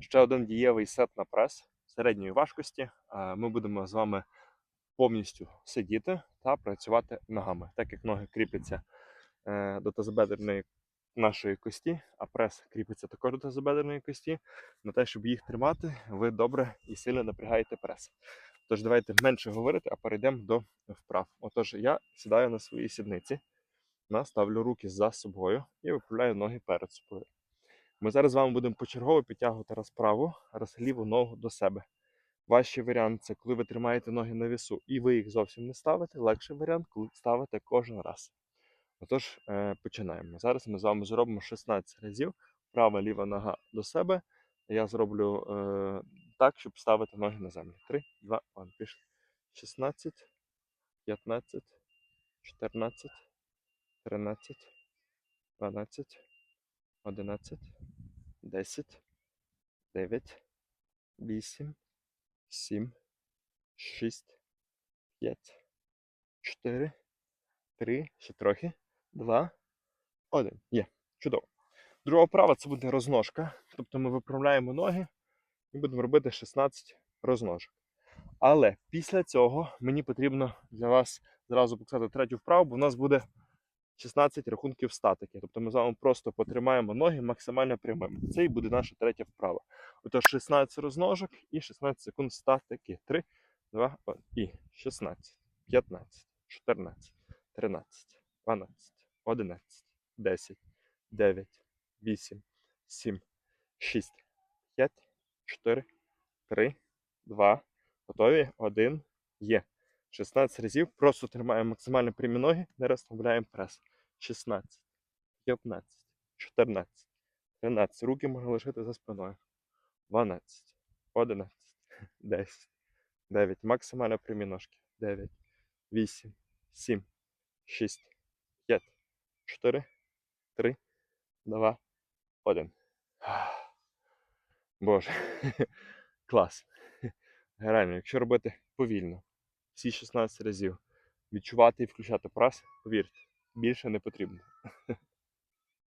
ще один дієвий сет на прес середньої важкості. Е, Ми будемо з вами повністю сидіти та працювати ногами, так як ноги кріпляться е, до тазобедреної нашої кості, а прес кріпиться також до тазобедреної кості. На те, щоб їх тримати, ви добре і сильно напрягаєте прес. Тож давайте менше говорити, а перейдемо до вправ. Отож, я сідаю на своїй сідниці, наставлю руки за собою і виправляю ноги перед собою. Ми зараз з вами будемо почергово підтягувати раз праву, раз ліву ногу до себе. Важчий варіант це коли ви тримаєте ноги на вісу і ви їх зовсім не ставите. Легший варіант, коли ставите кожен раз. Отож, е, починаємо. Зараз ми з вами зробимо 16 разів. Права ліва нога до себе. Я зроблю е, так, щоб ставити ноги на землю. 3, 2, 1. Пішли. 16, 15, 14, 13, 12, 11, 10, 9, 8, 7, 6, 5, 4, 3, ще трохи, 2, 1. Є. Чудово. Друга вправа це буде розножка. Тобто ми виправляємо ноги і будемо робити 16 розножок. Але після цього мені потрібно для вас зразу показати третю вправу, бо в нас буде 16 рахунків статики. Тобто ми з вами просто потримаємо ноги максимально прямими. Це і буде наша третя вправа. Отож 16 розножок і 16 секунд статики. 3, 2, 1. І 16, 15, 14, 13, 12, 11, 10, 9, 8, 7, 6, 5, 4, 3, 2, готові? 1, є. 16 разів. Просто тримаємо максимально прямі ноги, не розслабляємо прес. 16, 15, 14, 13. Руки можна лишити за спиною. 12, 11, 10, 9. Максимально прямі ножки. 9, 8, 7, 6, 5, 4, 3, 2, 1. Боже. Клас. Реально, якщо робити повільно, всі 16 разів, відчувати і включати прас, повірте, більше не потрібно.